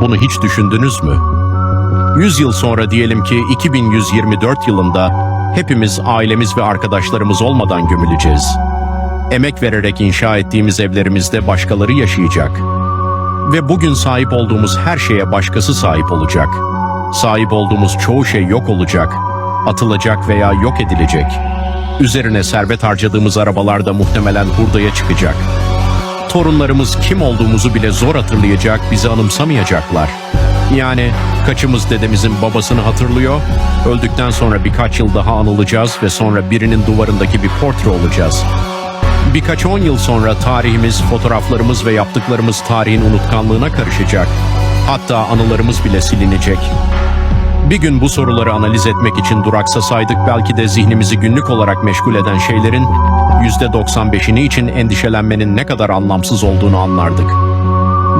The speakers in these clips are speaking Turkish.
Bunu hiç düşündünüz mü? 100 yıl sonra diyelim ki 2124 yılında hepimiz ailemiz ve arkadaşlarımız olmadan gömüleceğiz. Emek vererek inşa ettiğimiz evlerimizde başkaları yaşayacak. Ve bugün sahip olduğumuz her şeye başkası sahip olacak. Sahip olduğumuz çoğu şey yok olacak, atılacak veya yok edilecek. Üzerine servet harcadığımız arabalar da muhtemelen hurdaya çıkacak. Torunlarımız kim olduğumuzu bile zor hatırlayacak, bizi anımsamayacaklar. Yani kaçımız dedemizin babasını hatırlıyor, öldükten sonra birkaç yıl daha anılacağız ve sonra birinin duvarındaki bir portre olacağız. Birkaç on yıl sonra tarihimiz, fotoğraflarımız ve yaptıklarımız tarihin unutkanlığına karışacak. Hatta anılarımız bile silinecek. Bir gün bu soruları analiz etmek için duraksasaydık belki de zihnimizi günlük olarak meşgul eden şeylerin %95'ini için endişelenmenin ne kadar anlamsız olduğunu anlardık.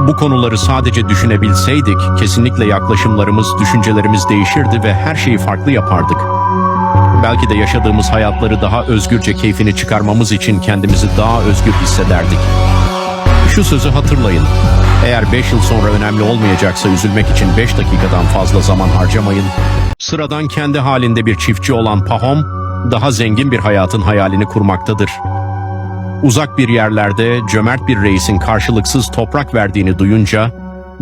Bu konuları sadece düşünebilseydik kesinlikle yaklaşımlarımız, düşüncelerimiz değişirdi ve her şeyi farklı yapardık. Belki de yaşadığımız hayatları daha özgürce keyfini çıkarmamız için kendimizi daha özgür hissederdik. Şu sözü hatırlayın. Eğer 5 yıl sonra önemli olmayacaksa üzülmek için 5 dakikadan fazla zaman harcamayın. Sıradan kendi halinde bir çiftçi olan Pahom, daha zengin bir hayatın hayalini kurmaktadır. Uzak bir yerlerde cömert bir reisin karşılıksız toprak verdiğini duyunca,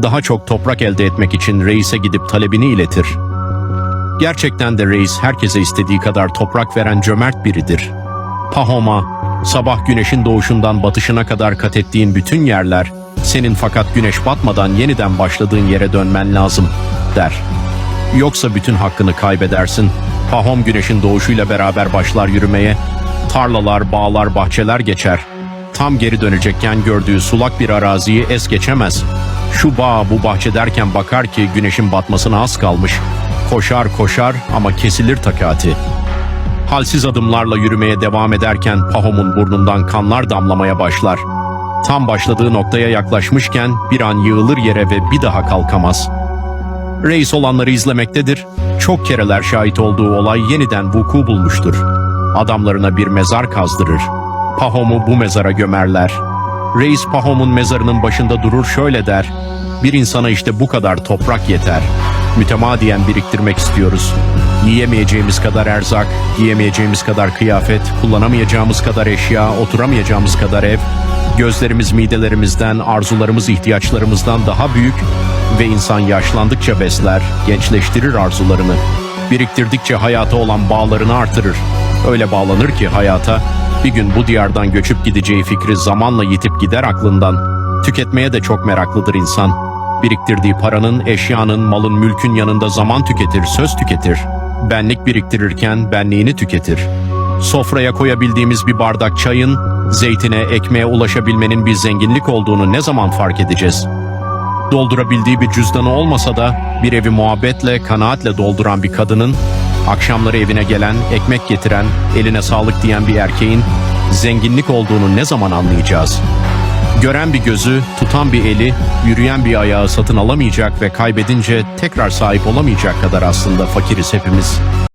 daha çok toprak elde etmek için reise gidip talebini iletir. Gerçekten de reis herkese istediği kadar toprak veren cömert biridir. Pahom'a, sabah güneşin doğuşundan batışına kadar kat ettiğin bütün yerler, senin fakat güneş batmadan yeniden başladığın yere dönmen lazım, der. Yoksa bütün hakkını kaybedersin. Pahom güneşin doğuşuyla beraber başlar yürümeye. Tarlalar, bağlar, bahçeler geçer. Tam geri dönecekken gördüğü sulak bir araziyi es geçemez. Şu bağ bu bahçe derken bakar ki güneşin batmasına az kalmış. Koşar koşar ama kesilir takati. Halsiz adımlarla yürümeye devam ederken Pahom'un burnundan kanlar damlamaya başlar. Tam başladığı noktaya yaklaşmışken bir an yığılır yere ve bir daha kalkamaz. Reis olanları izlemektedir. Çok kereler şahit olduğu olay yeniden vuku bulmuştur. Adamlarına bir mezar kazdırır. Pahom'u bu mezara gömerler. Reis Pahom'un mezarının başında durur şöyle der. Bir insana işte bu kadar toprak yeter. Mütemadiyen biriktirmek istiyoruz. Yiyemeyeceğimiz kadar erzak, giyemeyeceğimiz kadar kıyafet, kullanamayacağımız kadar eşya, oturamayacağımız kadar ev, gözlerimiz midelerimizden, arzularımız ihtiyaçlarımızdan daha büyük ve insan yaşlandıkça besler, gençleştirir arzularını. Biriktirdikçe hayata olan bağlarını artırır. Öyle bağlanır ki hayata, bir gün bu diyardan göçüp gideceği fikri zamanla yitip gider aklından. Tüketmeye de çok meraklıdır insan. Biriktirdiği paranın, eşyanın, malın, mülkün yanında zaman tüketir, söz tüketir. Benlik biriktirirken benliğini tüketir. Sofraya koyabildiğimiz bir bardak çayın, zeytine, ekmeğe ulaşabilmenin bir zenginlik olduğunu ne zaman fark edeceğiz? Doldurabildiği bir cüzdanı olmasa da bir evi muhabbetle, kanaatle dolduran bir kadının, akşamları evine gelen, ekmek getiren, eline sağlık diyen bir erkeğin zenginlik olduğunu ne zaman anlayacağız? Gören bir gözü, tutan bir eli, yürüyen bir ayağı satın alamayacak ve kaybedince tekrar sahip olamayacak kadar aslında fakiriz hepimiz.